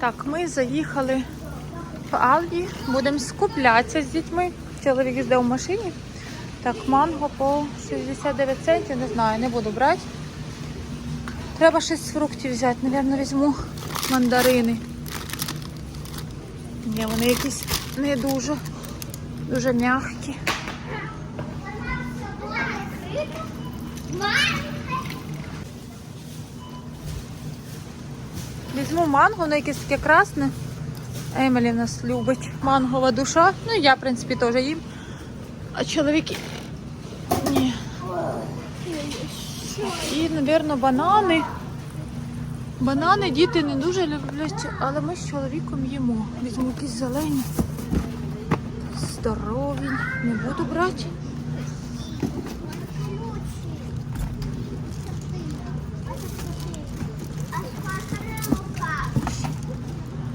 Так, ми заїхали в Алді, будемо скуплятися з дітьми. Чоловік їздив в машині. Так, манго по 69 центів, не знаю, не буду брати. Треба щось з фруктів взяти, Навірно, візьму мандарини. Ні, вони якісь не дуже, дуже м'які. Візьму манго, воно якесь таке красне. Емілі в нас любить мангова душа. Ну, я, в принципі, теж їм. А чоловіки. Ні. І, мабуть, банани. Банани діти не дуже люблять, але ми з чоловіком їмо. Візьму якісь зелені. Здорові. Не буду брати.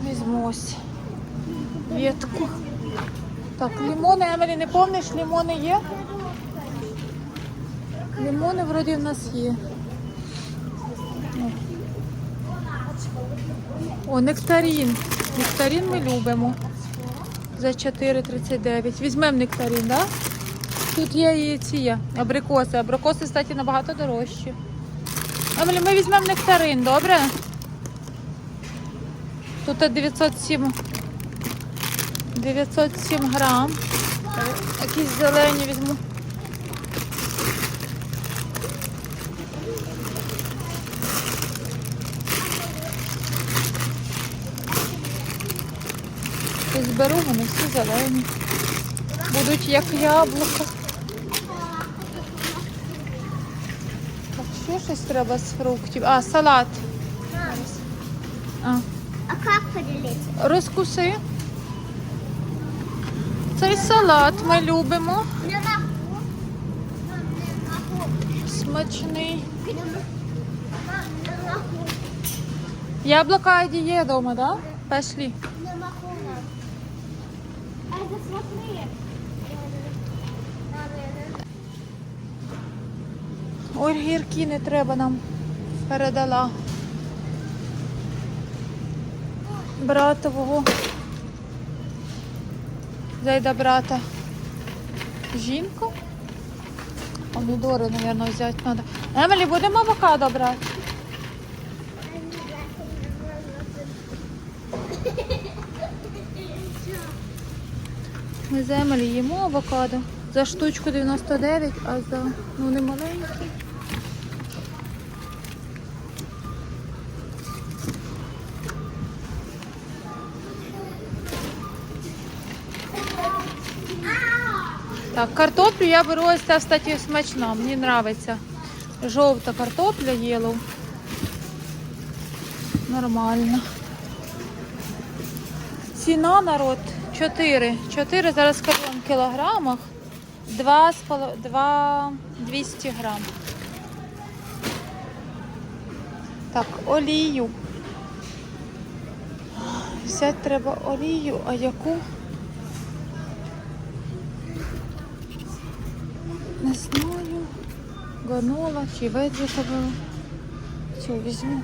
Візьму ось ветку. Так, лимони, Емелі, не помниш, лимони є? Лимони вроді в нас є. О. Нектарин. Нектарин ми любимо. За 4,39. Візьмемо нектарин, так? Тут є і ці. Абрикоси. Абрикоси, кстати, набагато дорожчі. Емелі, ми візьмемо нектарин, добре? Тут 907 907 грам. Якісь зелені візьму. Зберу вони всі зелені. Будуть як яблуко. Так, ще щось треба з фруктів. А, салат. А. А как поделить? Розкуси. Цей салат ми любимо. Смачний. Яблука Аді є вдома, так? Да? Пішли. Ой, гірки не треба нам. Передала. Братового. Зайда брата. Жінку. Помідори, мабуть, взяти треба. Емілі, будемо авокадо брати? Ми з Емілі їмо авокадо. За штучку 99, а за ну не маленькі. Так, картоплю я беру ось ця, кстати, смачна. Мені подобається. Жовта картопля єлоу. Нормально. Ціна народ 4. 4 зараз скажу вам в кілограмах. 2, 2 200 грам. Так, олію. Взяти треба олію, а яку? Знаю. Ганола чи vegetable. Цю візьму.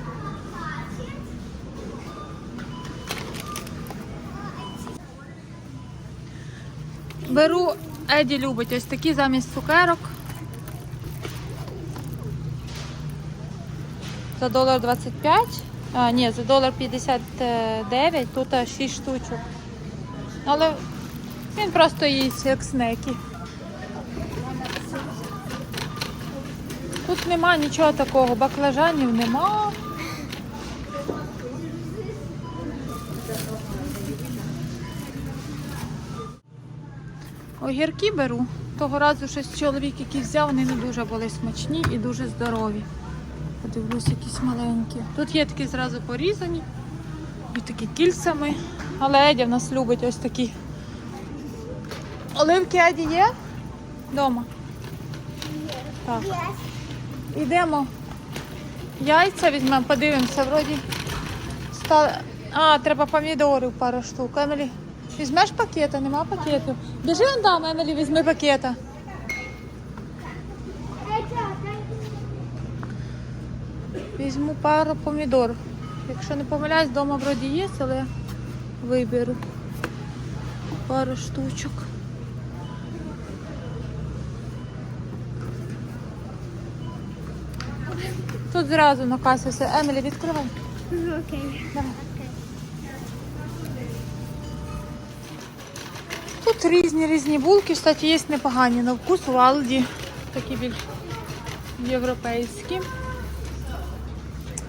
Беру, Еді любить ось такі замість цукерок. За долар 25. А, ні, за долар 59, тут аж 6 штучок. Але він просто їсть як снеки. Тут нема нічого такого, баклажанів нема. Огірки беру. Того разу щось чоловік, який взяв, вони не дуже були смачні і дуже здорові. Подивлюсь, якісь маленькі. Тут є такі зразу порізані, і такі кільцями. Але Едя в нас любить ось такі. Оливки Еді є? Дома. Так. Йдемо. Яйця візьмемо, подивимося, вроді. Стали... А, треба помідорів пару штук. Емілі, візьмеш пакета? Нема пакетів. Біжи он там, Емілі, візьми пакета. Візьму пару помідор. Якщо не помиляюсь, вдома вроді є, але виберу пару штучок. Тут зразу на касі все. Емілі, відкривай. Окей. Давай. Тут різні різні булки, кстати, є непогані на вкус у Алді. Такі більш європейські.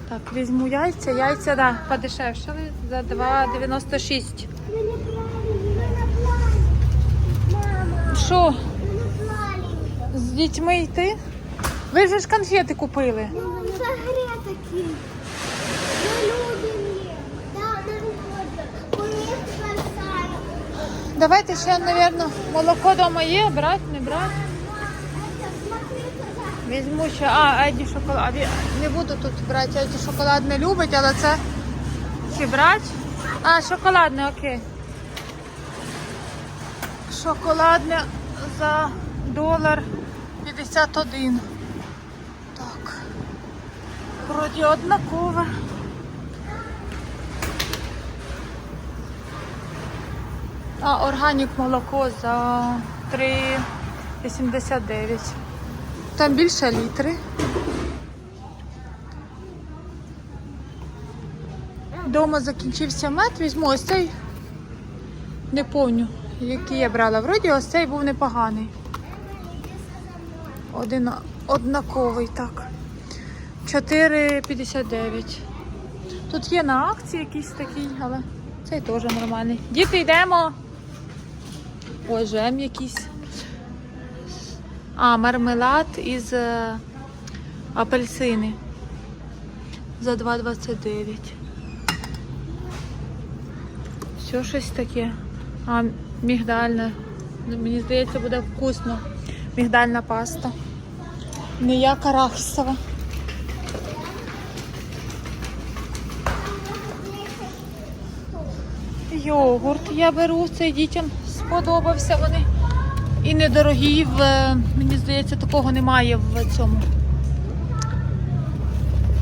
Так, візьму яйця. Яйця, да, подешевшали за 2,96. Ми не плані, ми не плані. Мама, Що, з дітьми йти? Ви вже ж конфети купили. Ми любимо. Ми їх. Давайте ще, мабуть, молоко вдома є, брати, не брати. Візьму ще. А, Еді шоколад. Не буду тут брати, Еді шоколад не любить, але це чи брати? А, шоколадне, окей. Шоколадне за долар 51. Вроді однакове. А, органік молоко за 3,89. Там більше літри. Дома закінчився мед, візьму ось цей. Не помню, який я брала. Вроді ось цей був непоганий. Один однаковий, так. 4,59. Тут є на акції якийсь такий, але цей теж нормальний. Діти, йдемо. Ой, жем якийсь. А, мармелад із е, апельсини. За 2,29. Все щось таке. А, мігдальне. Мені здається, буде вкусно. Мігдальна паста. Ніяка арахісова. Йогурт я беру, цей дітям сподобався вони. І недорогі, в, е, мені здається, такого немає в цьому.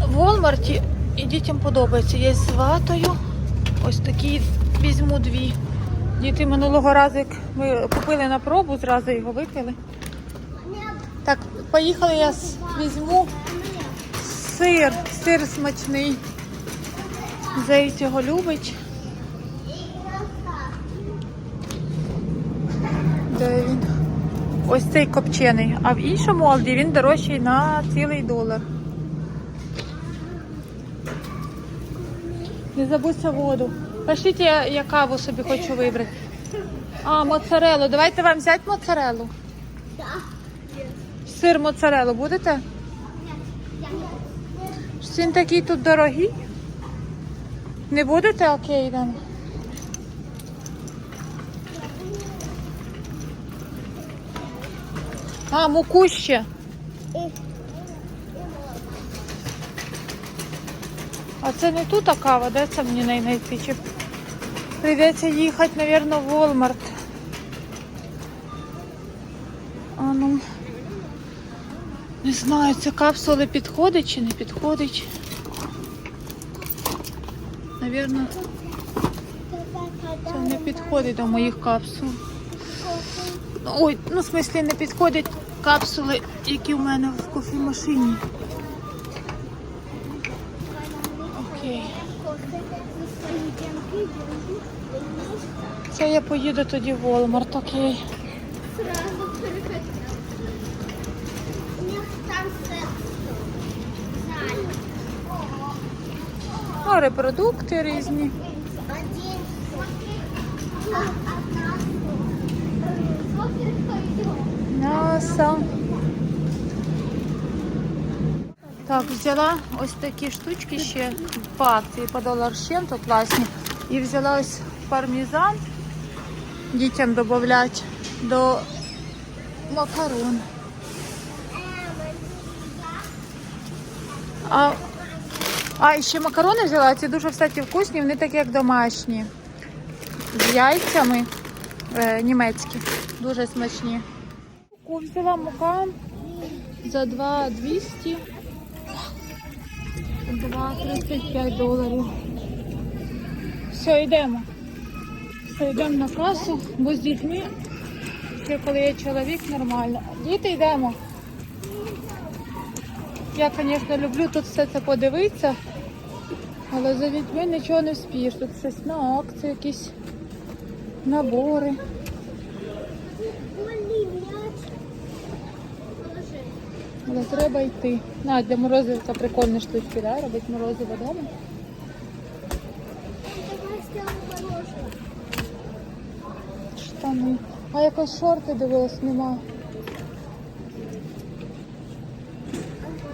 В Walmart і дітям подобається. Є з ватою. Ось такі візьму дві. Діти минулого разу, як ми купили на пробу, зразу його випили. Так, поїхали, я візьму сир. Сир смачний. Зейць його любить. Де він? Ось цей копчений. А в іншому Алді він дорожчий на цілий долар. Не забудьте воду. Пошліть, я, я каву собі хочу вибрати. А, моцарелу. Давайте вам взяти моцарелу. Сир моцарелу будете? Щось Він такий тут дорогий. Не будете? Окей, йдемо. А, муку ще. А це не тут а кава, де це мені неї знайти? Чи прийдеться їхати, мабуть, в Walmart. А ну. Не знаю, це капсули підходить чи не підходить. Навірно, це не підходить до моїх капсул. Ой, ну в смислі не підходять капсули, які в мене в кофемашині. Окей. Це я поїду тоді в Walmart, окей. Ну, репродукти різні. М'ясо. Так, взяла ось такі штучки ще по акції по долар з чим-то класні. І взяла ось пармезан дітям додати до макарон. А, а ще макарони взяла, ці дуже, кстати, вкусні, вони такі як домашні. З яйцями е, німецькі. Дуже смачні. Взяла мука за 2 200. 2,35 доларів. Все, йдемо. Все, йдемо на касу, бо з дітьми, ще коли є чоловік, нормально. Діти йдемо. Я, звісно, люблю тут все це подивитися, але за дітьми нічого не вспієш. Тут щось на акції, якісь набори. Але треба йти. На, для морозива прикольні штучки, да? робить морозиво вдома. Штани. А якось шорти дивилась, нема.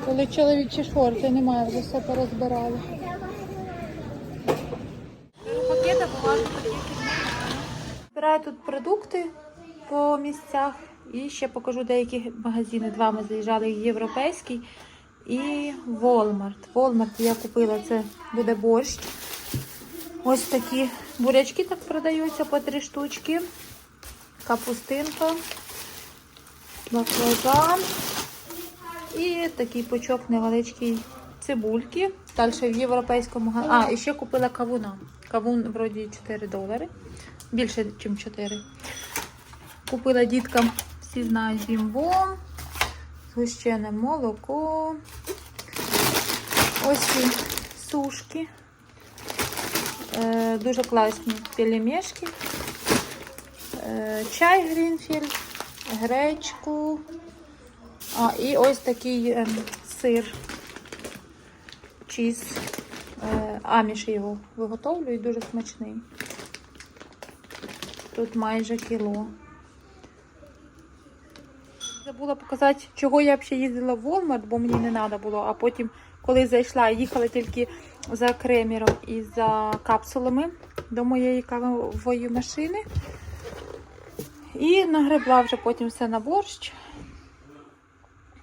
Коли чоловічі шорти немає, вже все порозбирали. Пакети Збираю тут продукти по місцях і ще покажу деякі магазини. Два ми заїжджали європейський і Walmart. Walmart я купила, це буде борщ. Ось такі бурячки так продаються по три штучки. Капустинка, баклажан і такий пучок невеличкий цибульки. Далі в європейському А, і ще купила кавуна. Кавун вроді 4 долари. Більше, ніж 4. Купила діткам, всі знають, бімбом, згущене молоко. Ось ці сушки. Е, дуже класні пельмешки. Е, чай Грінфілд, гречку. А, і ось такий ем, сир. Чіз. Е, аміш його виготовлюють, дуже смачний. Тут майже кіло. Забула показати, чого я взагалі їздила в Walmart, бо мені не треба було. А потім, коли зайшла, їхала тільки за кремером і за капсулами до моєї кавової машини. І нагребла вже потім все на борщ.